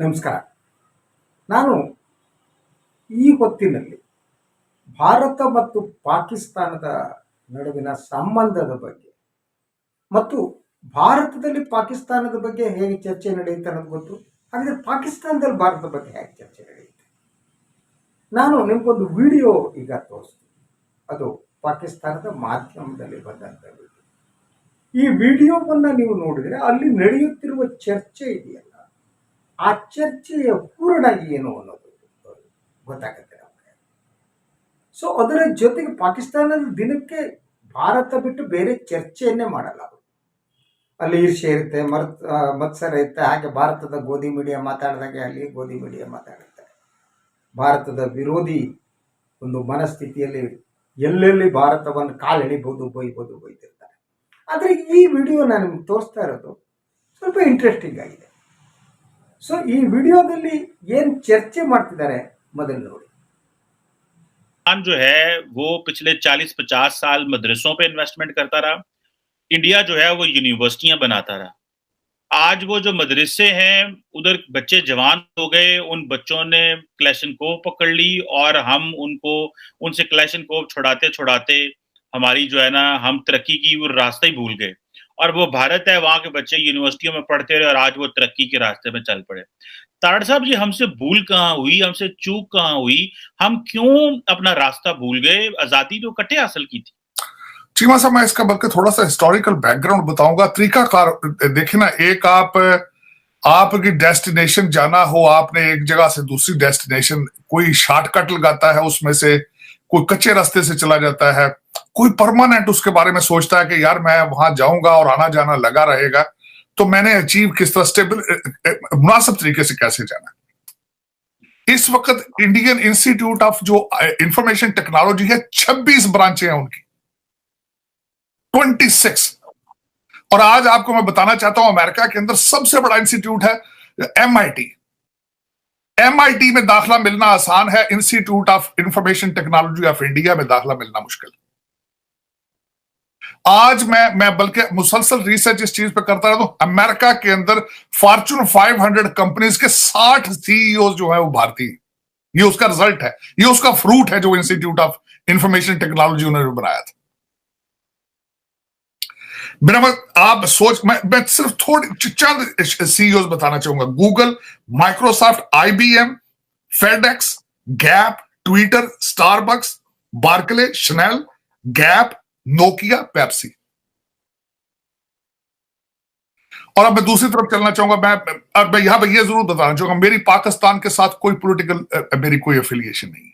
ನಮಸ್ಕಾರ. ನಾನು ಈ ಹೊತ್ತಿನಲ್ಲಿ ಭಾರತ ಮತ್ತು ಪಾಕಿಸ್ತಾನದ ನಡುವಿನ ಸಂಬಂಧದ ಬಗ್ಗೆ ಮತ್ತು ಭಾರತದಲ್ಲಿ ಪಾಕಿಸ್ತಾನದ ಬಗ್ಗೆ ಹೇಗೆ ಚರ್ಚೆ ನಡೆಯುತ್ತೆ ಅನ್ನೋದು ಗೊತ್ತು. ಹಾಗಾದರೆ ಪಾಕಿಸ್ತಾನದಲ್ಲಿ ಭಾರತದ ಬಗ್ಗೆ ಹೇಗೆ ಚರ್ಚೆ ನಡೆಯುತ್ತೆ? ನಾನು ನಿಮಗೊಂದು ವಿಡಿಯೋ ಈಗ ತೋರಿಸ್ತೀನಿ. ಅದು ಪಾಕಿಸ್ತಾನದ ಮಾಧ್ಯಮದಲ್ಲಿ ಬಂದಂಥ ವಿಡಿಯೋ. ಈ ವಿಡಿಯೋವನ್ನು ನೀವು ನೋಡಿದರೆ ಅಲ್ಲಿ ನಡೆಯುತ್ತಿರುವ ಚರ್ಚೆ ಇದೆಯಲ್ಲ. ಆ ಚರ್ಚೆಯ ಪೂರ್ಣ ಏನು ಅನ್ನೋದು ಗೊತ್ತಾಗುತ್ತೆ ನಮಗೆ. ಸೊ ಅದರ ಜೊತೆಗೆ ಪಾಕಿಸ್ತಾನದ ದಿನಕ್ಕೆ ಭಾರತ ಬಿಟ್ಟು ಬೇರೆ ಚರ್ಚೆಯನ್ನೇ ಮಾಡಲ್ಲ ಅವರು. ಅಲ್ಲಿ ಈರ್ಷೆ ಇರುತ್ತೆ ಆ, ಮತ್ಸರ ಇರುತ್ತೆ ಹಾಗೆ ಭಾರತದ ಗೋಧಿ ಮೀಡಿಯಾ ಮಾತಾಡಿದಾಗೆ ಅಲ್ಲಿ ಗೋಧಿ ಮೀಡಿಯಾ ಮಾತಾಡಿರ್ತಾರೆ ಭಾರತದ ವಿರೋಧಿ ಒಂದು ಮನಸ್ಥಿತಿಯಲ್ಲಿ ಎಲ್ಲೆಲ್ಲಿ ಭಾರತವನ್ನು ಕಾಲೆಳಿಬೋದು ಬೈಬೋದು ಬೈತಿರ್ತಾರೆ ಆದರೆ ಈ ವಿಡಿಯೋ ನಾನು ತೋರಿಸ್ತಾ ಇರೋದು ಸ್ವಲ್ಪ ಇಂಟ್ರೆಸ್ಟಿಂಗ್ ಆಗಿದೆ. ಸೊ ಈ ವಿಡಿಯೋದಲ್ಲಿ ಏನು ಚರ್ಚೆ ಮಾಡ್ತಿದ್ದಾರೆ ಮೊದಲು ನೋಡಿ पाकिस्तान जो है वो पिछले 40-50 साल मदरसों पे इन्वेस्टमेंट करता रहा इंडिया जो है वो यूनिवर्सिटियां बनाता रहा आज वो जो मदरसे हैं उधर बच्चे जवान हो गए उन बच्चों ने क्लैशन कोव पकड़ ली और हम उनको उनसे क्लैशन कोव छुड़ाते छुड़ाते हमारी जो है ना हम तरक्की की वो रास्ता ही भूल गए और वो भारत है, वहाँ के बच्चे यूनिवर्सिटियों में पढ़ते रहे और आज वो तरक्की के रास्ते में चल पड़े। ताड़ साहब जी, हमसे भूल कहाँ हुई? हमसे चूक कहाँ हुई? हम क्यों अपना रास्ता भूल गए? आज़ादी तो कटे हासिल की थी। चीमा साहब मैं इसका बल्कि थोड़ा सा हिस्टोरिकल बैकग्राउंड बताऊँगा। तरीकाकार, देखिए ना, एक आप, आपकी डेस्टिनेशन जाना हो, आपने एक जगह से दूसरी डेस्टिनेशन कोई शॉर्टकट लगाता है, उसमें से कोई कच्चे रास्ते से चला जाता है। कोई परमानेंट उसके बारे में सोचता है कि यार मैं वहाँ जाऊँगा और आना जाना लगा रहेगा तो मैंने अचीव किस तरह स्टेबल मुनासिब तरीके से कैसे जाना इस वक्त इंडियन इंस्टीट्यूट ऑफ़ जो इंफॉर्मेशन टेक्नोलॉजी है 26 ब्रांचें हैं उनकी। 26 और आज आपको मैं बताना चाहता हूँ, अमेरिका के अंदर सबसे बड़ा इंस्टीट्यूट है एमआईटी एमआईटी में दाखला मिलना आसान है institute of information technology of India में दाखला मिलना मुश्किल। आज मैं मैं बल्कि मुसलसल रिसर्च इस चीज़ पे करता रहता हूँ। अमेरिका के अंदर फॉर्चून 500 कंपनीज़ के 60 सीईओ जो है वो भारतीय ये उसका रिज़ल्ट है। ये उसका फ्रूट है जो इंस्टीट्यूट ऑफ़ इंफॉर्मेशन टेक्नोलॉजी उन्होंने बनाया था। मेरा मत आप सोच, मैं मैं सिर्फ़ थोड़ी, चंद सीईओ बताना चाहूँगा। Google Microsoft IBM FedEx Gap Twitter Starbucks Barclay Chanel Gap Nokia Pepsi और अब मैं दूसरी तरफ़ चलना चाहूँगा, मैं, अब मैं यहाँ पर यह ज़रूर बताना चाहूँगा, मेरी पाकिस्तान के साथ कोई पॉलिटिकल मेरी कोई एफिलिएशन नहीं है।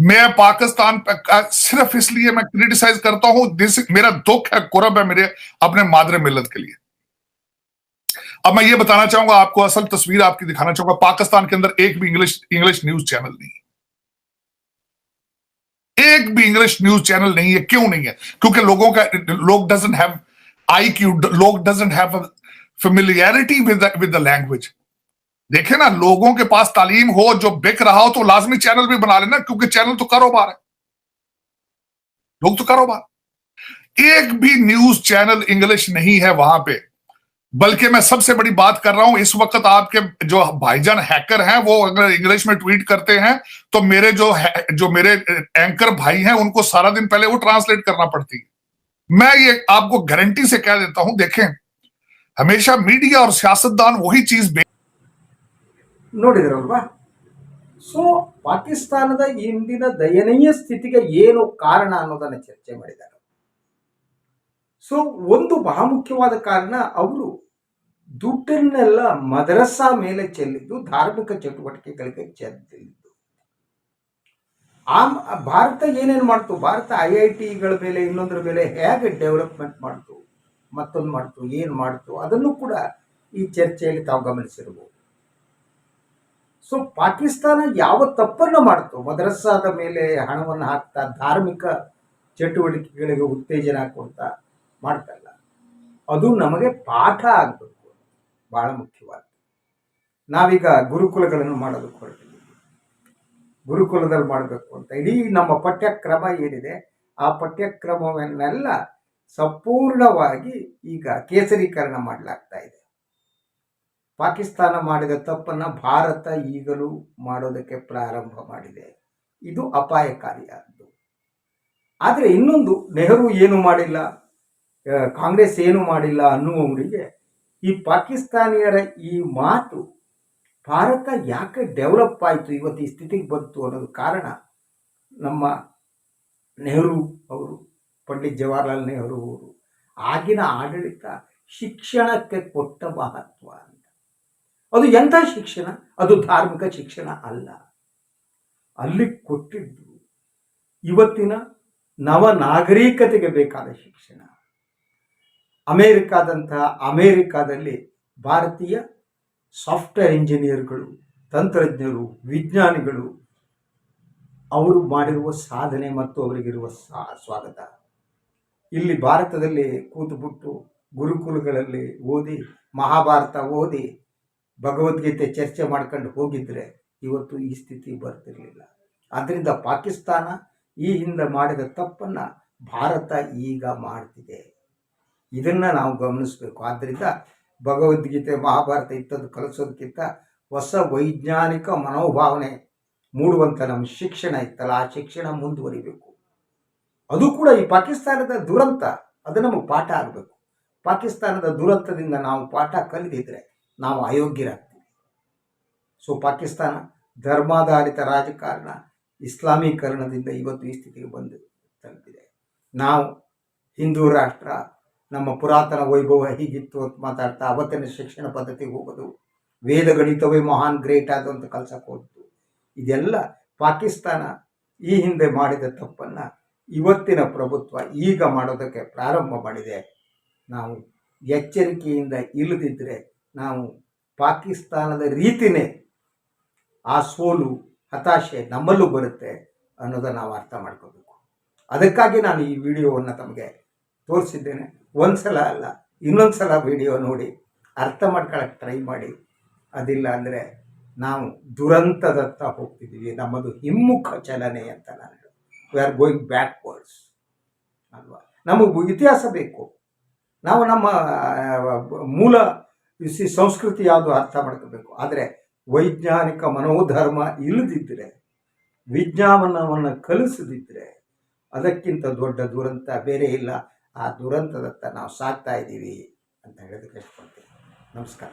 मैं पाकिस्तान सिर्फ़ इसलिए मैं क्रिटिसाइज करता हूँ जिस मेरा दुख है, कुरब है मेरे अपने मादरे मिलत के लिए। अब मैं ये बताना चाहूँगा, आपको असल तस्वीर आपकी दिखाना चाहूँगा, पाकिस्तान के अंदर एक भी इंग्लिश इंग्लिश न्यूज़ चैनल नहीं है। एक भी इंग्लिश न्यूज़ चैनल नहीं है, क्यों नहीं है? क्योंकि लोगों का, लोग डजेंट हैव आई क्यू लोग doesn't have familiarity with with the language देखे ना, लोगों के पास तालीम हो, जो बिक रहा हो तो लाजमी चैनल भी बना लेना, क्योंकि चैनल तो कारोबार है। लोग तो कारोबार। एक भी न्यूज़ चैनल इंग्लिश नहीं है वहाँ पे। बल्कि मैं सबसे बड़ी बात कर रहा हूं इस वक्त आपके जो भाईजान हैकर हैं वो अगर इंग्लिश में ट्वीट करते हैं तो मेरे जो है, जो मेरे एंकर भाई हैं उनको सारा दिन पहले वो ट्रांसलेट करना पड़ती है मैं ये आपको गारंटी से कह देता हूं देखें हमेशा मीडिया और सियासतदान वही चीज बे- ನೋಡಿದ್ರಲ್ವಾ ಸೊ ಪಾಕಿಸ್ತಾನದ ಇಂದಿನ ದಯನೀಯ ಸ್ಥಿತಿಗೆ ಏನು ಕಾರಣ ಅನ್ನೋದನ್ನ ಚರ್ಚೆ ಮಾಡಿದ್ದಾರೆ ಸೊ ಒಂದು ಬಹುಮುಖ್ಯವಾದ ಕಾರಣ ಅವರು ದುಡ್ಡನ್ನೆಲ್ಲ ಮದರಸಾ ಮೇಲೆ ಚೆಲ್ಲಿದ್ದು ಧಾರ್ಮಿಕ ಚಟುವಟಿಕೆಗಳಿಗೆ ಚೆಲ್ಲಿದ್ದು. ಆ ಭಾರತ ಏನೇನು ಮಾಡ್ತು? ಭಾರತ ಐ ಐ ಟಿಗಳ ಮೇಲೆ, ಇನ್ನೊಂದರ ಮೇಲೆ ಹೇಗೆ ಡೆವಲಪ್ಮೆಂಟ್ ಮಾಡ್ತು? ಮತ್ತೊಂದು ಮಾಡ್ತು, ಏನು ಮಾಡ್ತು? ಅದನ್ನು ಕೂಡ ಈ ಚರ್ಚೆಯಲ್ಲಿ ತಾವು ಗಮನಿಸಿರಬಹುದು ಸೊ ಪಾಕಿಸ್ತಾನ ಯಾವ ತಪ್ಪನ್ನು ಮಾಡ್ತು? ಮದ್ರಸಾದ ಮೇಲೆ ಹಣವನ್ನು ಹಾಕ್ತಾ ಧಾರ್ಮಿಕ ಚಟುವಟಿಕೆಗಳಿಗೆ ಉತ್ತೇಜನ ಕೊಡ್ತಾ ಮಾಡ್ತಲ್ಲ. ಅದು ನಮಗೆ ಪಾಠ ಆಗಬೇಕು. ಬಹಳ ಮುಖ್ಯವಾದ ನಾವೀಗ ಗುರುಕುಲಗಳನ್ನು ಮಾಡೋದಕ್ಕೆ ಹೊರಟಿದ್ದೀವಿ. ಗುರುಕುಲದಲ್ಲಿ ಮಾಡಬೇಕು ಅಂತ. ಇಡೀ ನಮ್ಮ ಪಠ್ಯಕ್ರಮ ಏನಿದೆ, ಆ ಪಠ್ಯಕ್ರಮವನ್ನೆಲ್ಲ ಸಂಪೂರ್ಣವಾಗಿ ಈಗ ಕೇಸರೀಕರಣ ಮಾಡಲಾಗ್ತಾ ಇದೆ. ಪಾಕಿಸ್ತಾನ ಮಾಡಿದ ತಪ್ಪನ್ನು ಭಾರತ ಈಗಲೂ ಮಾಡೋದಕ್ಕೆ ಪ್ರಾರಂಭ ಮಾಡಿದೆ. ಇದು ಅಪಾಯಕಾರಿಯಾದ್ದು. ಆದರೆ ಇನ್ನೊಂದು ನೆಹರು ಏನು ಮಾಡಿಲ್ಲ ಕಾಂಗ್ರೆಸ್ ಏನು ಮಾಡಿಲ್ಲ ಅನ್ನುವವರಿಗೆ ಈ ಪಾಕಿಸ್ತಾನಿಯರ ಈ ಮಾತು ಭಾರತ ಯಾಕೆ ಡೆವಲಪ್ ಆಯಿತು, ಇವತ್ತು ಈ ಸ್ಥಿತಿಗೆ ಬಂತು ಅನ್ನೋದು ಕಾರಣ ನಮ್ಮ ನೆಹರು ಅವರು, ಪಂಡಿತ್ ಜವಾಹರ್ಲಾಲ್ ನೆಹರು ಅವರು, ಆಗಿನ ಆಡಳಿತ ಶಿಕ್ಷಣಕ್ಕೆ ಕೊಟ್ಟ ಮಹತ್ವ ಅಂತ. ಅದು ಎಂಥ ಶಿಕ್ಷಣ? ಅದು ಧಾರ್ಮಿಕ ಶಿಕ್ಷಣ ಅಲ್ಲ. ಅಲ್ಲಿ ಕೊಟ್ಟಿದ್ದು ಇವತ್ತಿನ ನವ ನಾಗರಿಕತೆಗೆ ಬೇಕಾದ ಶಿಕ್ಷಣ. ಅಮೇರಿಕಾದಂತಹ ಅಮೇರಿಕಾದಲ್ಲಿ ಭಾರತೀಯ ಸಾಫ್ಟ್ವೇರ್ ಇಂಜಿನಿಯರ್ಗಳು, ತಂತ್ರಜ್ಞರು, ವಿಜ್ಞಾನಿಗಳು ಅವರು ಮಾಡಿರುವ ಸಾಧನೆ ಮತ್ತು ಅವರಿಗಿರುವ ಸ್ವಾಗತ. ಇಲ್ಲಿ ಭಾರತದಲ್ಲಿ ಕೂತುಬಿಟ್ಟು ಗುರುಕುಲಗಳಲ್ಲಿ ಓದಿ, ಮಹಾಭಾರತ ಓದಿ, ಭಗವದ್ಗೀತೆ ಚರ್ಚೆ ಮಾಡ್ಕೊಂಡು ಹೋಗಿದ್ರೆ ಇವತ್ತು ಈ ಸ್ಥಿತಿ ಬರ್ತಿರಲಿಲ್ಲ. ಆದ್ದರಿಂದ ಪಾಕಿಸ್ತಾನ ಈ ಹಿಂದೆ ಮಾಡಿದ ತಪ್ಪನ್ನು ಭಾರತ ಈಗ ಮಾಡ್ತಿದೆ. ಇದನ್ನು ನಾವು ಗಮನಿಸಬೇಕು. ಆದ್ದರಿಂದ ಭಗವದ್ಗೀತೆ, ಮಹಾಭಾರತ ಇತ್ತದ್ದು ಕಲಿಸೋದಕ್ಕಿಂತ ಹೊಸ ವೈಜ್ಞಾನಿಕ ಮನೋಭಾವನೆ ಮೂಡುವಂಥ ನಮ್ಮ ಶಿಕ್ಷಣ ಇತ್ತಲ್ಲ, ಆ ಶಿಕ್ಷಣ ಮುಂದುವರಿಬೇಕು. ಅದು ಕೂಡ ಈ ಪಾಕಿಸ್ತಾನದ ದುರಂತ. ಅದು ನಮಗೆ ಪಾಠ ಆಗಬೇಕು. ಪಾಕಿಸ್ತಾನದ ದುರಂತದಿಂದ ನಾವು ಪಾಠ ಕಲಿದಿದ್ರೆ ನಾವು ಅಯೋಗ್ಯರಾಗ್ತೀವಿ. ಸೊ, ಪಾಕಿಸ್ತಾನ ಧರ್ಮಾಧಾರಿತ ರಾಜಕಾರಣ ಇಸ್ಲಾಮೀಕರಣದಿಂದ ಇವತ್ತು ಈ ಸ್ಥಿತಿಗೆ ಬಂದು ತಲುಪಿದೆ. ನಾವು ಹಿಂದೂ ರಾಷ್ಟ್ರ ನಮ್ಮ ಪುರಾತನ ವೈಭವ ಹೀಗಿತ್ತು ಅಂತ ಮಾತಾಡ್ತಾ ಅವತ್ತಿನ ಶಿಕ್ಷಣ ಪದ್ಧತಿಗೆ ಹೋಗೋದು, ವೇದ ಗಣಿತವೇ ಮಹಾನ್ ಗ್ರೇಟ್ ಆದ ಅಂತ ಕಲ್ಸಕ್ಕೆ ಹೋದ್ದು. ಇದೆಲ್ಲ ಪಾಕಿಸ್ತಾನ ಈ ಹಿಂದೆ ಮಾಡಿದ ತಪ್ಪನ್ನು ಇವತ್ತಿನ ಪ್ರಭುತ್ವ ಈಗ ಮಾಡೋದಕ್ಕೆ ಪ್ರಾರಂಭ ಮಾಡಿದೆ. ನಾವು ಎಚ್ಚರಿಕೆಯಿಂದ ಇಲ್ಲದಿದ್ದರೆ ನಾವು ಪಾಕಿಸ್ತಾನದ ರೀತಿನೇ ಆ ಸೋಲು, ಹತಾಶೆ ನಮ್ಮಲ್ಲೂ ಬರುತ್ತೆ ಅನ್ನೋದನ್ನು ನಾವು ಅರ್ಥ ಮಾಡ್ಕೋಬೇಕು. ಅದಕ್ಕಾಗಿ ನಾನು ಈ ವಿಡಿಯೋವನ್ನು ತಮಗೆ ತೋರಿಸಿದ್ದೇನೆ. ಒಂದು ಸಲ ಅಲ್ಲ ಇನ್ನೊಂದು ಸಲ ವಿಡಿಯೋ ನೋಡಿ, ಅರ್ಥ ಮಾಡ್ಕೊಳಕ್ಕೆ ಟ್ರೈ ಮಾಡಿ. ಅದಿಲ್ಲ ಅಂದರೆ ನಾವು ದುರಂತದತ್ತ ಹೋಗ್ತಿದ್ದೀವಿ. ನಮ್ಮದು ಹಿಮ್ಮುಖ ಚಲನೆ ಅಂತ ನಾನು ಹೇಳೋದು. ವಿ ಆರ್ ಗೋಯಿಂಗ್ ಬ್ಯಾಕ್ವರ್ಡ್ಸ್ ಅಲ್ವಾ? ನಮಗೆ ಇತಿಹಾಸ ಬೇಕು. ನಾವು ನಮ್ಮ ಮೂಲ ಸಂಸ್ಕೃತಿ ಯಾವುದು ಅರ್ಥ ಮಾಡ್ಕೋಬೇಕು. ಆದರೆ ವೈಜ್ಞಾನಿಕ ಮನೋಧರ್ಮ ಇಲ್ಲದಿದ್ದರೆ ವಿಜ್ಞಾನವನ್ನು ಕಲಿಸದಿದ್ದರೆ ಅದಕ್ಕಿಂತ ದೊಡ್ಡ ದುರಂತ ಬೇರೆ ಇಲ್ಲ. ಆ ದುರಂತದತ್ತ ನಾವು ಸಾಗ್ತಾ ಇದ್ದೀವಿ ಅಂತ ಹೇಳೋದಕ್ಕೆ ಇಷ್ಟಪಡ್ತೀನಿ. ನಮಸ್ಕಾರ.